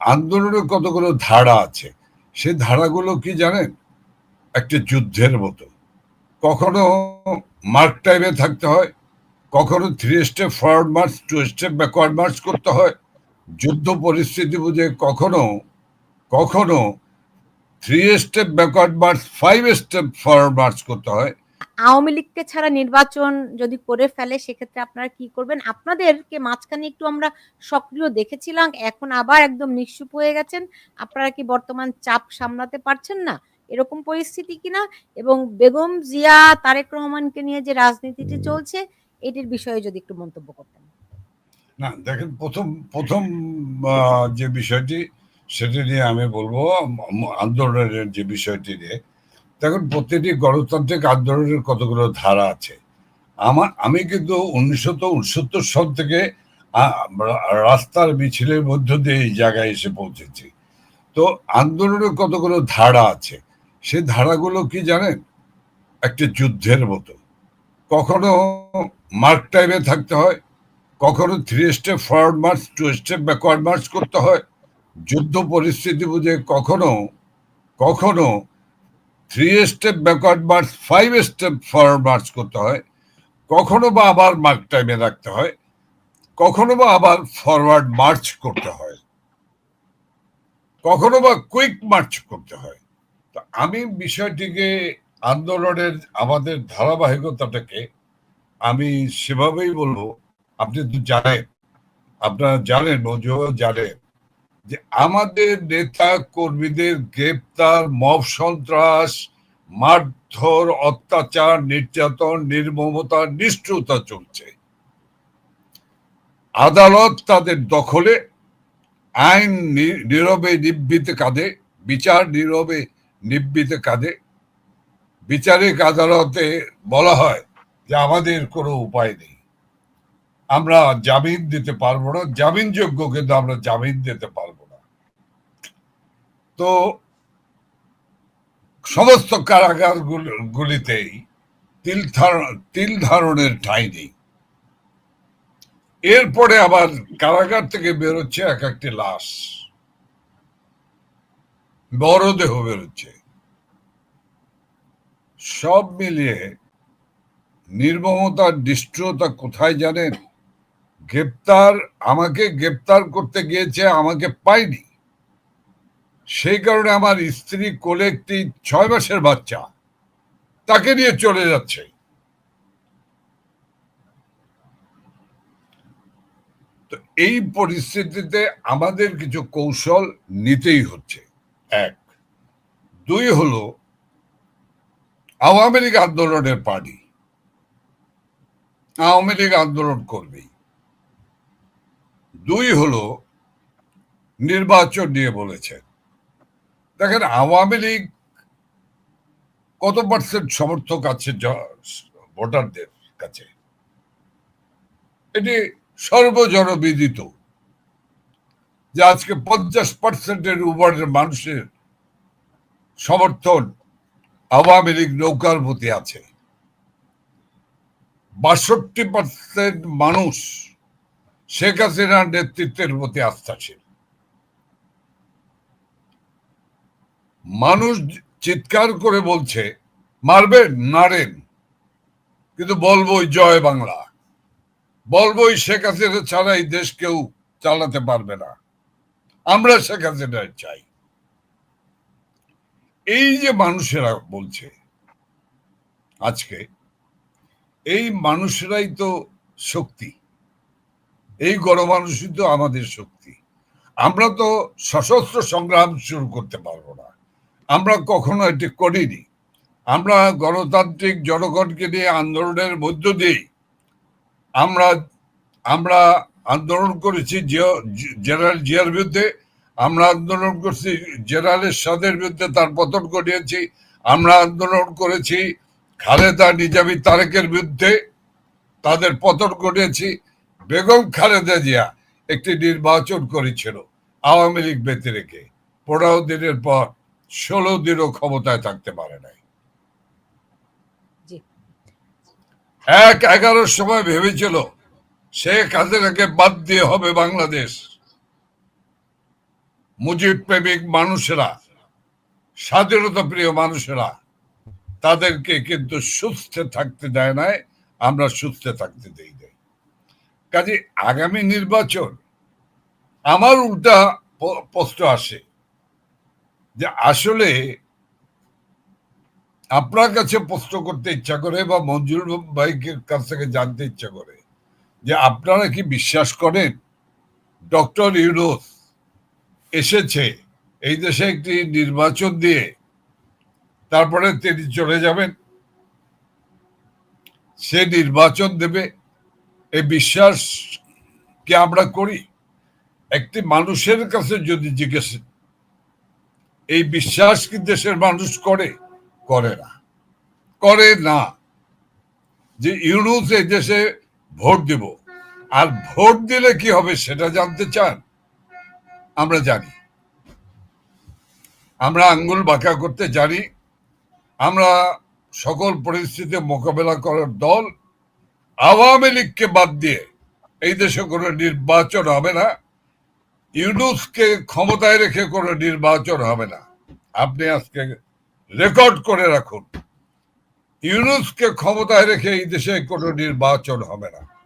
আন্দোলনের কতগুলো ধারা আছে? সে ধারাগুলো কি জানেন? একটা যুদ্ধের মতো। কখনো মার্ক টাইমে থাকতে হয়, কখনো three step forward march two step backward march করতে হয়। যুদ্ধ পরিস্থিতি বুঝে কখনো কখনো three step backward march five step forward march করতে হয়। আওয়ামী লীগকে ছাড়া নির্বাচন যদি করে ফেলে, সেক্ষেত্রে আপনারা কি করবেন? আপনাদেরকে মাঝখানে একটু আমরা সক্রিয় দেখেছিলাম, এখন আবার একদম নিঃসুপ হয়ে গেছেন। আপনারা কি বর্তমান চাপ সামলাতে পারছেন না? এরকম পরিস্থিতি কিনা? এবং বেগম জিয়া, তারেক রহমানকে নিয়ে যে রাজনীতিটি চলছে, এটির বিষয়ে যদি একটু মন্তব্য করতেন। না, দেখেন, প্রথম প্রথম যে বিষয়টি, সেটা নিয়ে আমি বলব, আন্দোলনের যে বিষয়টি নিয়ে দেখুন, প্রতিটি গণতান্ত্রিক আন্দোলনের কতগুলো ধারা আছে। আমার, আমি কিন্তু উনিশশো উনসত্তর সাল থেকে রাস্তার মিছিলের মধ্য দিয়ে এই জায়গায় এসে পৌঁছেছি। তো আন্দোলনের কতগুলো ধারা আছে সেই ধারাগুলো কি জানেন? একটা যুদ্ধের মতো। কখনো মার্ক টাইমে থাকতে হয়, কখনো three step forward march two step backward march করতে হয়। যুদ্ধ পরিস্থিতি বুঝে কখনো কখনো three step backward march five step forward march করতে হয়। কখনো বা আবার মার্ক টাইমে রাখতে হয়। কখনো বা আবার ফরওয়ার্ড মার্চ করতে হয়। কখনো বা কুইক মার্চ করতে হয়। তো আমি বিষয়টিকে আন্দোলনের আমাদের ধারাবাহিকতাটাকে আমি সেভাবেই বলব। আপনি তো জানেন, আপনারা জানেন মজুও জানেন। যে আমাদের নেতা কর্মীদের গ্রেপ্তার, মব সন্ত্রাস, মারধর, অত্যাচার, নির্যাতন, নির্মমতা, নিষ্ঠুরতা চলছে। আদালত তাদের দখলে, আইন নীরবে নিবৃতে কাঁধে, বিচার নীরবে নিবৃতে কাঁধে। বিচারিক আদালতে বলা হয় যে আমাদের কোনো উপায় নেই। আমরা জামিন দিতে পারব না। জামিনযোগ্য কিন্তু আমরা জামিন দিতে পারব তো সমস্ত কারাগার গুলিতেই তিল তিল ধারণের ঠাঁই নেই এরপরে আবার কারাগার থেকে বেরোচ্ছে এক একটি লাশ। মরদেহ বেরোচ্ছে। সব মিলিয়ে নির্মমতার নিষ্ঠুরতা কোথায় জানেন? গ্রেপ্তার, আমাকে গ্রেপ্তার করতে গিয়েছে, আমাকে পাইনি সেই কারণে আমার স্ত্রী কোলে একটি ছয় মাসের বাচ্চা। তাকে নিয়ে চলে যাচ্ছে। তো এই পরিস্থিতিতে আমাদের কিছু কৌশল নিতেই হচ্ছে। এক। দুই হলো, আওয়ামী লীগ আন্দোলনের পার্টি। আওয়ামী লীগ আন্দোলন করবেই। দুই হলো, নির্বাচন নিয়ে বলেছেন। দেখেন, আওয়ামী লীগ কত পার্সেন্ট সমর্থক আছে ভোটারদের কাছে? এটি সর্বজনবিদিত। যে আজকে পঞ্চাশ পার্সেন্টের উপরের মানুষের সমর্থন আওয়ামী লীগ নৌকার প্রতি আছে। বাষট্টি পার্সেন্ট মানুষ শেখ হাসিনার নেতৃত্বের প্রতি আস্থাশীল। মানুষ চিৎকার করে বলছে মারবেন নারেন। কিন্তু বলবোই জয় বাংলা। বলবোই শেখ হাসিনা ছাড়া এই দেশ কেউ চালাতে পারবে না। আমরা শেখ হাসিনার চাই। এই যে মানুষেরা বলছে আজকে, এই মানুষেরাই তো শক্তি। এই গণমানুষই তো আমাদের শক্তি। আমরা তো সশস্ত্র সংগ্রাম শুরু করতে পারব না। আমরা কখনো এটি করিনি। আমরা গণতান্ত্রিক জনগণকে নিয়ে আন্দোলনের মধ্য দিয়েই আমরা আমরা আন্দোলন করেছি জেনারেল জিয়ার বিরুদ্ধে, আমরা আন্দোলন করছি জেনারেল সাদের বিরুদ্ধে, তার পতন ঘটিয়েছি, আমরা আন্দোলন করেছি খালেদা নিজামী তারেকের বিরুদ্ধে, তাদের পতন ঘটিয়েছি। বেগম খালেদা জিয়া একটি নির্বাচন করেছিল, আওয়ামী লীগ রেখে পনেরো দিনের পর ষোলো দিনও ক্ষমতায় থাকতে পারে নাই। এক এগারোর সময় ভেবেছিল শেখ হাসিনাকে বাদ দিয়ে হবে বাংলাদেশ। মুজিব প্রেমিক মানুষেরা স্বাধীনতা প্রিয় মানুষেরা তাদেরকে কিন্তু সুস্থ থাকতে দেয় নাই আমরা সুস্থ থাকতে দেই নাই। কাজে আগামী নির্বাচন আমার উল্টা প্রশ্ন আসে যে আসলে আপনার কাছে প্রশ্ন করতে ইচ্ছা করে বা মঞ্জুর ভাইকের কাছ থেকে জানতে ইচ্ছা করে যে আপনারা কি বিশ্বাস করেন? ডক্টর ইউনুস এসেছে এই দেশে একটি নির্বাচন দিয়ে তারপরে তিনি চলে যাবেন। সে নির্বাচন দেবে। এই বিশ্বাস কি আমরা করি। একটি মানুষের কাছে যদি জিজ্ঞেস এই বিশ্বাস কি দেশের মানুষ করে? করে না। করে না। যে ইউনুস এই দেশে ভোট দিব, আর ভোট দিলে কি হবে সেটা জানতে চান? আমরা জানি। আমরা আঙ্গুল বাঁকা করতে জানি। আমরা সকল পরিস্থিতি মোকাবেলা করার দল আওয়ামী লীগকে বাদ দিয়ে এই দেশে কোনো নির্বাচন হবে না। ইউনুসকে ক্ষমতায় রেখে কোনো নির্বাচন হবে না। আপনি আজকে রেকর্ড করে রাখুন। ইউনুসকে ক্ষমতায় রেখে এই দেশে কোনো নির্বাচন হবে না।